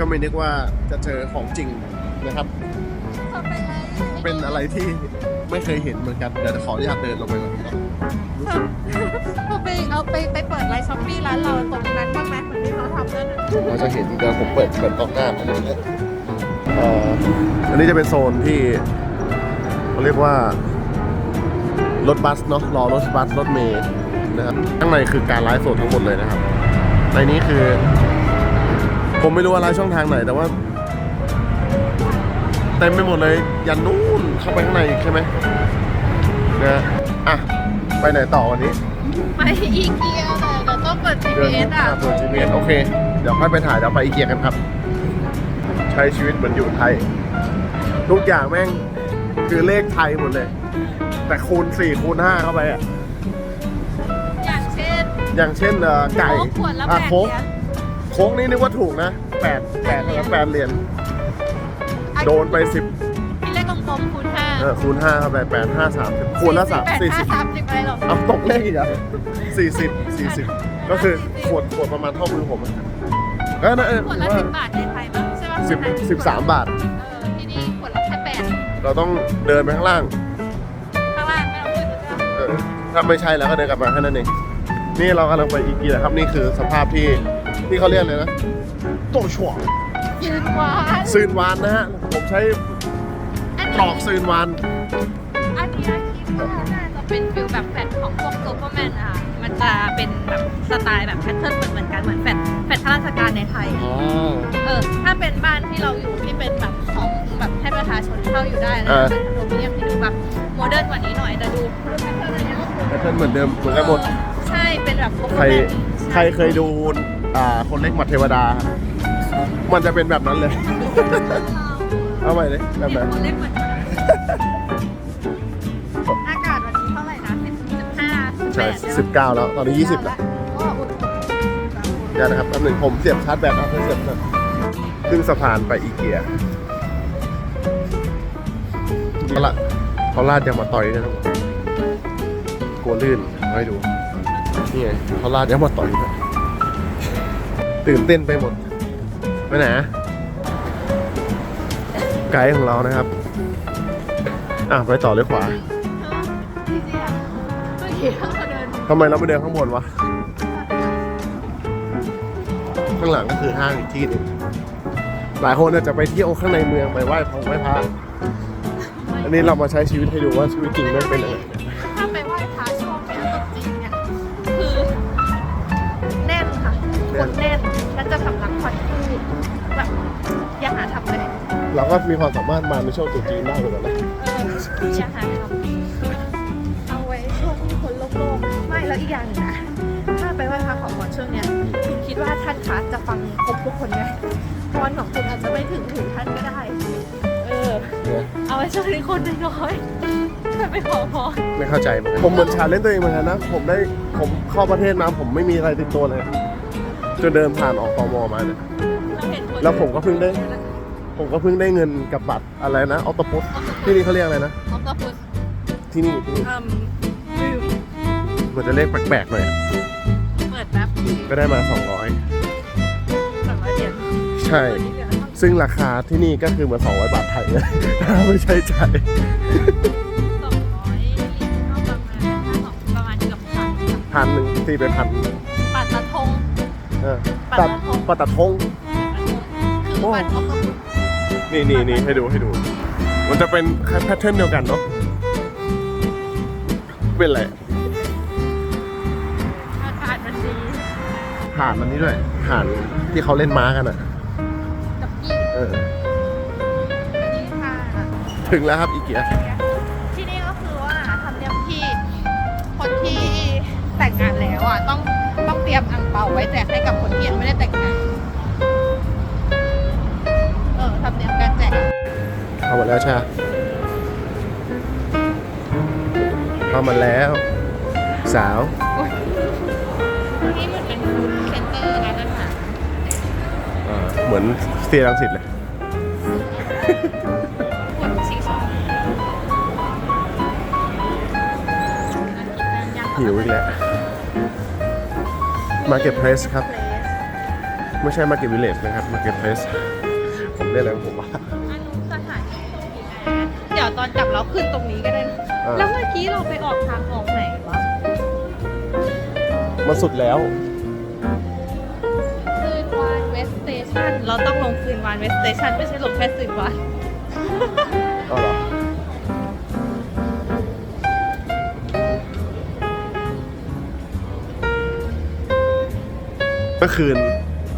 ก็ไม่นึกว่าจะเจอของจริงนะครับ เป็นอะไรที่ไม่เคยเห็นเหมือนกันเดี๋ยวขออนุญาตเดินลงไปก่อนนะครับรู้สึกพอไปเอาไปไปเปิดไลน์ช้อปปี้ร้านเราตรงนั้นบ้างไหมเหมือนที่เขาทำนั่นน่ะเราจะเห็นเดี๋ยวผมเปิดเปิดกล้องหน้ามาเลยนะเอ่ออันนี้จะเป็นโซนที่เขาเรียกว่ารถบัสเนาะรอรถบัสรถเมล์นะครับข้างในคือการไลฟ์สดทั้งหมดเลยนะครับ ในนี้คือ ผมไม่รู้ว่าไลฟ์ช่องทางไหนแต่ว่าเต็มไปหมดเลยยันนู่นเข้าไปข้างในอีกใช่ไหมนะอะ ไปไหนต่อวันนี้ไปอีเกียเลยเดี๋ยวต้องเปิดเดิน GPS อะเปิด GPS โอเค เดี๋ยวค่อยไปถ่ายเดี๋ยวไปอีเกียกันครับ ใช้ชีวิตเหมือนอยู่ไทย ทุกอย่างแม่งคือเลขไทยหมดเลย แต่คูณ4คูณ5เข้าไปอะ อย่างเช่น อย่างเช่นเอ่อไก่โค้กขวดละแปอะดโค้กเหรียญโค้กนี่นึกว่าถูกนะ8 8แล้วแปดเหรียญโดนไป10พี่เลขกลมๆคูณห้าเออคูณ5เข้าไป8 5 30คูณละแปด3ห้า40สามสิบอะไรหรอกเอาตกเลขอีกอะ40 40ก็คือขวดขวดประมาณเท่ามือผมอะก็นะเออขวดละว่าสิบบาทในไทยมั้งใช่ป่ะสิบสิบสามบาทเออที่นี่ขวดละแค่แปดเราต้องเดินไปข้างล่างข้างล่างไม่ต้องขึ้นใช่ปะเออถ้าไม่ใช่แล้วก็เดินกลับมาแค่นั้นเองนี่เรากำลังไปอีกีนะครับนี่คือสภาพที่ ที่เขาเรียกเลยนะโตช่วงยืนหวานซืนวานนะฮะ ผมใช้ตรอกซืนวาน อันนี้คิดว่าน่าจะเป็นฟิลแบบแฟดของพวกโซเปอร์แมนอะค่ะมันจะเป็นแบบสไตล์แบบแพทเทิร์นเหมือนๆกันเหมือนแฟดแฟดข้าราชการในไทย อ๋อ เออ ถ้าเป็นบ้านที่เราอยู่ที่เป็นแบบของแบบให้ประชาชนเช่าอยู่ได้นะเป็นคอนโดมิเนียมที่ดูแบบโมเดิร์นกว่านี้หน่อยแต่ดูรูปแพทเทิร์นอะไรเงี้ยก็คือแพทเทิร์นเหมือนเดิมเหมือนกันหมด ใช่เป็นแบบโซเปอใครร์แมนใครเคยดู อ่าคนเล็กหมัดเทวดา มันจะเป็นแบบนั้นเลย เอาใหม่เลยแบบนั้นเล็กเหมือนกันอากาศวันนี้เท่าไหร่นะสิบสิบห้าใช่สิบเก้าแล้ว ตอนนี้ยี่สิบแล้วก็อุ่นเดี๋ยวนะครับแป๊บหนึ่งผมเสียบชาร์จแบตเอาเสียบก่อนขึ้นสะพานไปอีเกียเขาละเขาลาดยางมาต่อยด้วยนะกลัวลื่นเอาให้ดู นี่ไงเขาลาดยางมาต่อยด้วย ตื่นเต้นไปหมดไปไหนอะไกด์ของเรานะครับ อะไปต่อเลยขวาจริงๆอะเมื่อกี้เราเดินทำไมเราไม่เดินข้างบนวะ ข้างหลังก็คือห้างอีกที่หนึงหลายคนอาจจะไปเที่ยวข้างในเมืองไปไหว้พระไหว้พระอันนี้เรามาใช้ชีวิตให้ดูว่าชีวิตจริงมันเป็นยังไงถ้าไปไหว้พระช่วงเนี้ยตรุษจีนเนี่ยคือแน่นค่ะคนแน่น เราก็มีความสามารถมาในช่วงตรุษจีนได้เหมือนกันนะเอออย่าหาทำเอาไว้ช่วงที่คนโล่งๆไม่แล้วอีกอย่างหนึงนะถ้าไปไหว้พระขอพรช่วงเนี้ยคุณคิดว่าท่านคะจะฟังครบทุกคนไหมพรของคุณอาจจะไม่ถึงถึงท่านก็ได้ เออ เนี่ยเอาไว้ช่วงนี้คนน้อยๆแต่ไปขอพรไม่เข้าใจเหมือนกันผมเหมือนชาเลนจ์ตัวเองเหมือนกันนะ ผมได้ผมเข้าประเทศมาผมไม่มีอะไรติดตัวเลยจนเดินผ่านออกตมมาเนี่ย เราเห็นคนแล้วผมก็เพิ่งได้ ผมก็เพิ่งได้เงินกับบัตรอะไรนะออโตปุสที่นี่เขาเรียกอะไรนะออฟตพุสที่นี่ที่นี่อืมลืมมันจะเลขแปลกๆหน่อยเปิดแป๊บก็ได้มา 200 สองร้อยเหรียญใช่ ตัวนี้เหลือเท่าไหร่ซึ่งราคาที่นี่ก็คือเหมือน200 บาทไทยเลยไม่ใช่ใจายสองร้อยเหรียญเท่าประมาณถ้าสองประมาณเกือบพันค่ะพันหนึ่งตีไปพันปัตตะทง เออปัตัดดตะทง ปัดตัดทง คือปัตตะทง นี่นี่นี่ให้ดูให้ดู มันจะเป็นแพทเทิร์นเดียวกันเนาะเป็นอะไรอากาศมันดีผ่านมันนี้ด้วยผ่านที่เขาเล่นม้ากันอะกับยี่เออนี่ค่ะถึงแล้วครับอีเกียที่นี่ก็คือว่าทำเนียมที่คนที่แต่งงานแล้วอะต้องต้องเตรียมอ่างเปาไว้แจกให้กับคนที่ยังไม่ได้แต่ง เข้ามาแล้วใช่ไหมเข้ามาแล้ว สาว นี่มันเป็นฟู้ดเซ็นเตอร์ร้านอาหารอ่าเหมือนสเตียรังสิตเลยฟู้ดสีส้มหิวอีกแล้ว Market Place ครับ ไม่ใช่มาเก็ตวิลเลจนะครับมาเก็ตเพลสผมเรียกอะไรของผมว่า ดี๋ยวตอนกลับเราขึ้นตรงนี้ก็ได้นะเออ แล้วเมื่อกี้เราไปออกทางออกไหนวะมันสุดแล้ว คืนวานเวสสเตชันเราต้องลงคืนวานเวสสเตชันไม่ใช่ลงแค่คืนวานเอาเหรอเมื่อคืน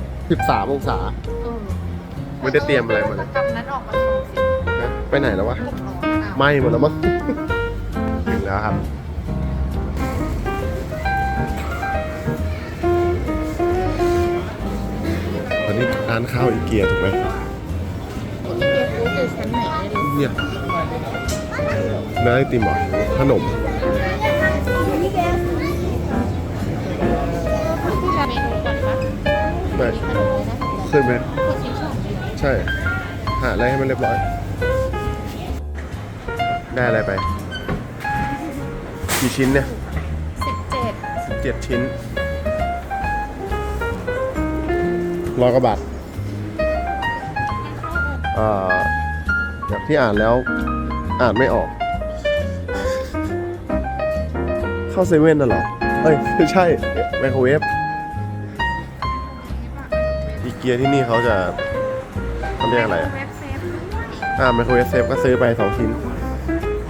13 องศา ไม่ได้เตรียมอะไรมาเลยกำนั้นออกมาทำสิ นะไปไหนแล้ววะพวกร้อนอะ ไหม้หมดแล้วมั้ง ถึงแล้วครับ ตอนนี้ร้านข้าวอีเกียถูกไหมอีเกียฟู้ดอยู่ชั้นไหนไม่รู้เนี่ยเนื้อไอติมเหรอขนม ที่ร้านเมนูก่อนปะไปมีขนมเลยนะขึ้นไปคนชิ้นชอบใช่ หาอะไรให้มันเรียบร้อย ได้อะไรไป กี่ชิ้นเนี่ยสิบเจ็ดสิบเจ็ดชิ้นร้อยกว่าบาทเอ่อแบบที่อ่านแล้วอ่านไม่ออก เข้าเซเว่นน่ะเหรอ เอ้ย ไม่ใช่ไมโครเวฟอีเกียที่นี่เขาจะเขาเรียกอะไรอะเว็บเซฟด้วยอ่าไมโครเวฟเซฟก็ซื้อไปสองชิ้น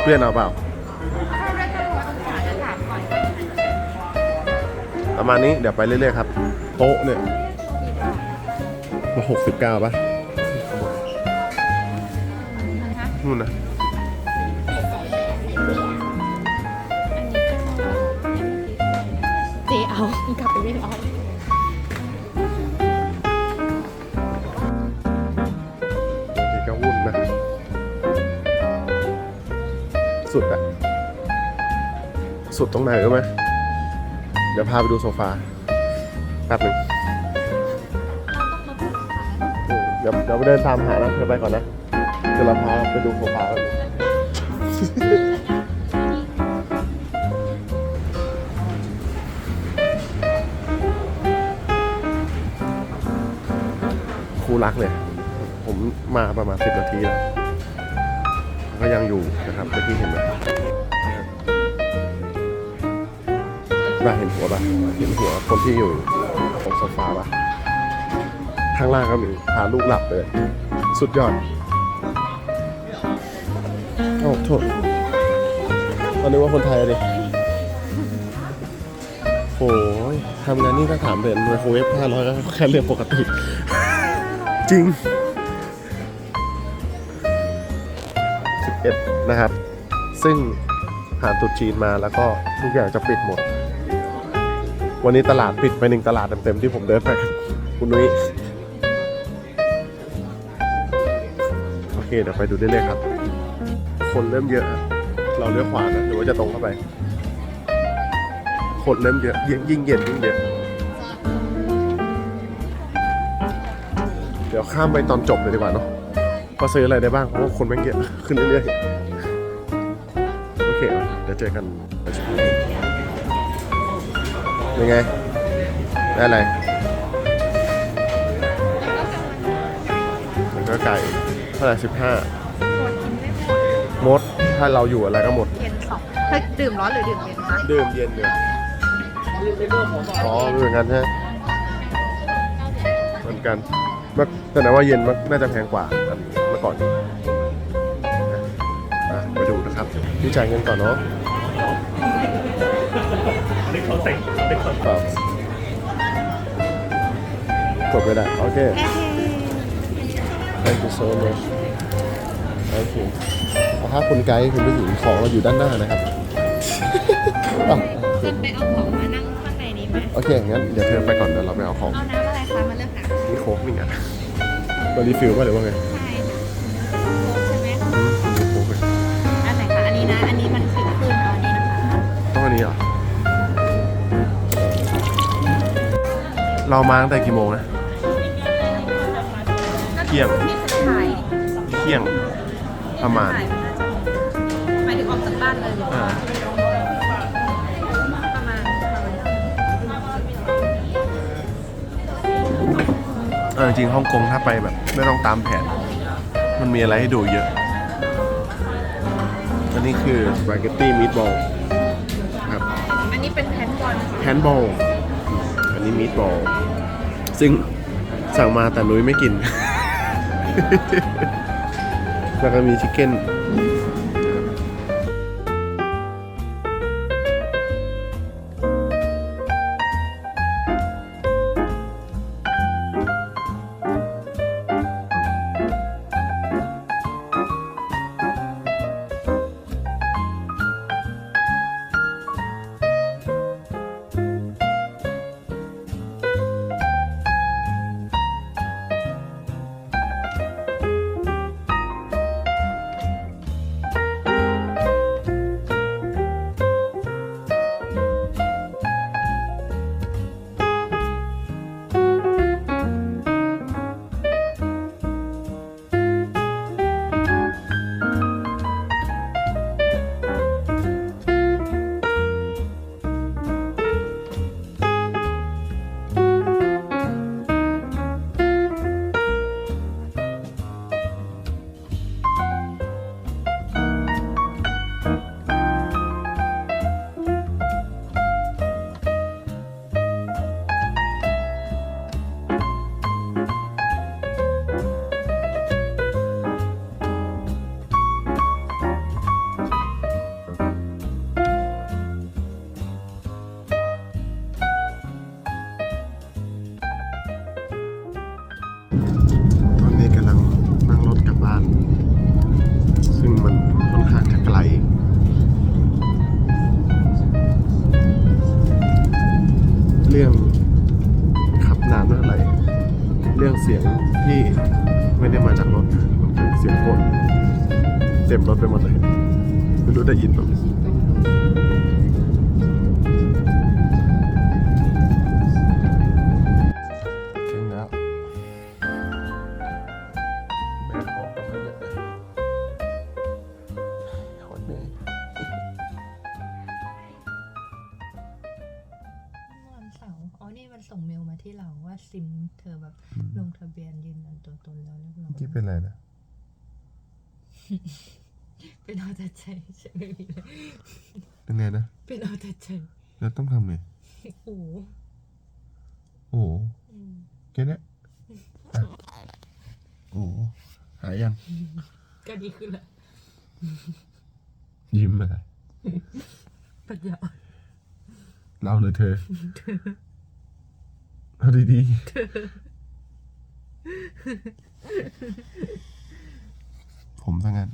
เพื่อนเอาเปล่า ประมาณนี้เดี๋ยวไปเรื่อยๆครับ โต๊ะเนี่ยมาหกสิบเก้าป่ะนู่นนะเจเอากลับไปไม่เอาบ สุดอะสุดตรงไหนรู้ไหมเดี๋ยวพาไปดูโซฟาแป๊บหนึ่งอืมเดี๋ยวเดี๋ยวไปเดินตามหานะเดี๋ยวไปก่อนนะเดี๋ยวเราพาไปดูโซฟากันคู่รักเลย ผมมาประมาณสิบนาทีแล้ว ก็ยังอยู่นะครับเมื่อกี้เห็นไหมบ้าเห็นหัวปะเห็นหัวคนที่อยู่ตรงโซฟาปะข้างล่างก็มีพาลูกหลับเลย สุดยอดโอ้าโทษตอนนี้ว่าคนไทยอะดิโอ้ยทำงานนี่ก็ถามเดือนไมโครเวฟห้าร้อยก็แค่เรื่องปกติ จริง 11นะครับ ซึ่งผ่านตรุษจีนมาแล้วก็ทุกอย่างจะปิดหมด วันนี้ตลาดปิดไปหนึ่งตลาดเต็มๆที่ผมเดินไปคุณนุ้ยโอเคเดี๋ยวไปดูได้เลยๆครับ คนเริ่มเยอะ เราเลี้ยวขวานะหรือว่าจะตรงเข้าไป คนเริ่มเยอะยิงยิ่งเย็นยิ่งเยอะเดี๋ยวข้ามไปตอนจบเลยดีกว่าเนาะ ว่าซื้ออะไรได้บ้างเพราะว่าคนแม่งเยอะขึ้นเรื่อยๆ โอเคเดี๋ยวเจอกันยังไง ได้อะไรมันก็ไก่เท่าไหร่สิบห้าตัวกินไม่หมดมด ถ้าเราอยู่อะไรก็หมด เย็นสองเฮ้ยดื่มร้อนหรือดื่มเย็นคะดื่มเย็นเดืออ๋อเหมือนกันใช่ไหมเหมือนกันเมื่อแต่ไหนว่าเย็นมันน่าจะแพงกว่า กันเมื่อก่อนอะไปดูนะครับพี่จ่ายเงินก่อนเนาะครับกดไปได้โอเค thank you so much thank you เอาถ้าคุณไกด์คุณผู้หญิงของเราอยู่ด้านหน้านะครับอะคนไปเอาของมานั่งข้างในนี้ไหมโอเคงั้นเดี๋ยวเธอไปก่อนเดี๋ยวเราไปเอาของเอาน้ำอะไรคะมาเลือกหนักมีโค้กนี่ไงตัวรีฟิลป่ะหรือว่าไง เรามาตั้งแต่กี่โมงนะเที่ยงที่จะถ่ายเที่ยงประมาณหมายถึงออกจากบ้านเลยอ่า ประมาณเออจริงๆฮ่องกงถ้าไปแบบ ไม่ต้องตามแผน มันมีอะไรให้ดูเยอะ อันนี้คือสปาเกตตี้มีดบอลครับอันนี้เป็นแพนบอลแฮนด์บอลอันนี้มีดบอล ซึ่งสั่งมาแต่นุ้ยไม่กิน แล้วก็มีชิคเก้น ไกลเรื่องขับนานเมื่อไหร่เรื่องเสียงที่ไม่ได้มาจากรถคือเสียงกดเต็มรถไปหมดเลยไม่รู้ได้ยินหรือ เป็นเอาแต่ใจใช่ไหมพี่เลยเป็นไงนะ เป็นเอาแต่ใจแล้วต้องทำไง โอ้โหโอ้โหอืมแค่เนี้ยอะโอ้โหหายยัง ก็ดีขึ้นละยิ้มอะไรปัญญาอ่อนเล่าเลยเธอเอาดีๆ ผมซะงั้น